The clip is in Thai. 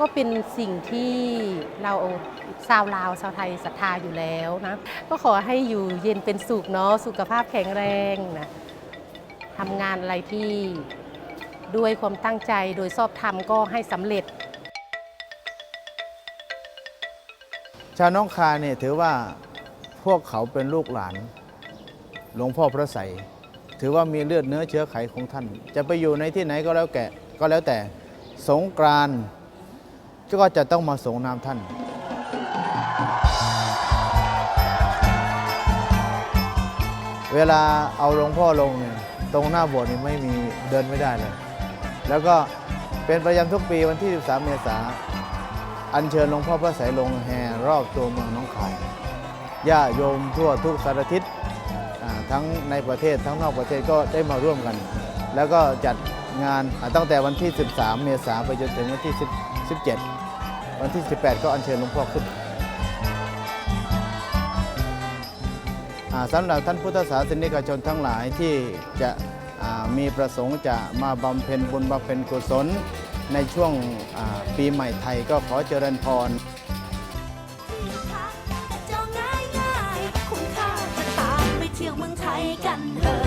ก็เป็นสิ่งที่เราชาวลาวชาวไทยศรัทธาอยู่แล้วนะ ก็ขอให้อยู่เย็นเป็นสุขเนาะสุขภาพแข็งแรงนะทำงานอะไรที่ด้วยความตั้งใจโดยชอบธรรมก็ให้สำเร็จ ชาวน้องคายเนี่ยถือว่าพวกเขาเป็นลูกหลาน หลวงพ่อพระไสถือว่ามีเลือดเนื้อเชื้อไขของท่าน จะไปอยู่ในที่ไหนก็แล้วแก่ก็แล้วแต่สงกรานต์ ก็จะต้องมาสงน้ำท่าน เวลาเอาหลวงพ่อลงเนี่ยตรงหน้าโบสถ์นี่ไม่มีเดินไม่ได้เลย แล้วก็เป็นประจำทุกปีวันที่ 13 เมษายนอัญเชิญหลวงพ่อพระไสยลงแห่รอบตัวเมืองน้องคายญาโยมทั่วทุกสารทิศทั้งในประเทศทั้งนอกประเทศก็ได้มาร่วมกัน แล้วก็จัดงานตั้งแต่วันที่ 13 เมษายนไปจนถึงวันที่ 17 วันที่ 18 ก็อัญเชิญหลวงพ่อขึ้นสำหรับท่านพุทธศาสนิกชนทั้งหลายที่จะมีประสงค์จะมาบำเพ็ญบุญบำเพ็ญกุศล ในช่วงปีใหม่ไทยก็ขอเจริญพรคุ้มค่าจะตามไปเที่ยวเมืองไทยกันเถ